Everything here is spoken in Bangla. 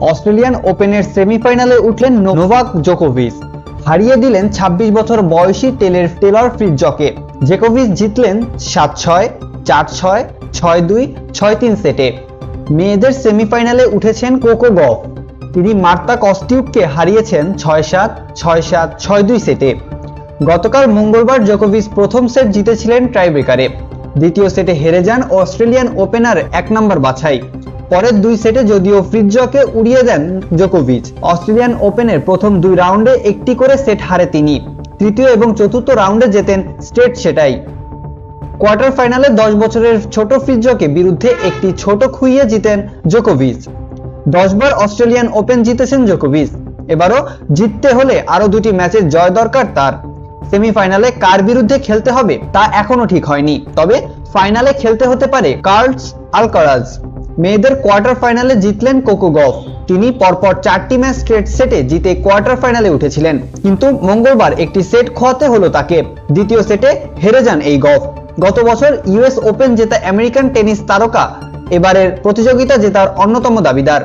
অস্ট্রেলিয়ান ওপেনের সেমিফাইনালে উঠলেন নোভাক জোকোভিচ। হারিয়ে দিলেন ২৬ বছর বয়সী টেলের টেলর ফ্রিজকে জেকোভিচ জিতলেন সাত ছয়, চার ছয় ছয় দুই, ছয় তিন সেটে। মেয়েদের সেমিফাইনালে উঠেছেন কোকো গফ। তিনি মার্তা কস্টিউককে হারিয়েছেন ছয় সাত ছয় সাত, ছয় দুই সেটে। গতকাল মঙ্গলবার জোকোভিচ প্রথম সেট জিতেছিলেন টাইব্রেকারে। দ্বিতীয় সেটে হেরে যান অস্ট্রেলিয়ান ওপেনার এক নম্বর বাছাই। পরের দুই সেটে যদিও ফ্রিজকে উড়িয়ে দেন জোকোভিচ, অস্ট্রেলিয়ান ওপেনের প্রথম দুই রাউন্ডে একটি করে সেট হারে তিনি। তৃতীয় এবং চতুর্থ রাউন্ডে জেতেন স্ট্রেট সেটাই। কোয়ার্টার ফাইনালে দশ বছরের ছোট ফ্রিজকে বিরুদ্ধে একটি ছোট খুইয়ে জিতেন জোকোভিচ। দশবার অস্ট্রেলিয়ান ওপেন জিতেছেন জোকোভিচ। এবারও জিততে হলে আরও দুটি ম্যাচের জয় দরকার তার। সেমিফাইনালে কার বিরুদ্ধে খেলতে হবে তা এখনও ঠিক হয়নি। তবে ফাইনালে খেলতে হতে পারে কার্লস আলকারাজ। মেয়েদের কোয়ার্টার ফাইনালে জিতলেন কোকো গফ। তিনি পরপর চারটি ম্যাচ স্ট্রেট সেটে জিতে কোয়ার্টার ফাইনালে উঠেছিলেন। কিন্তু মঙ্গলবার একটি সেট খোয়াতে হলো তাকে। দ্বিতীয় সেটে হেরে যান এই গফ। গত বছর ইউএস ওপেন জেতা আমেরিকান টেনিস তারকা, এবারের প্রতিযোগিতা জেতার অন্যতম দাবিদার।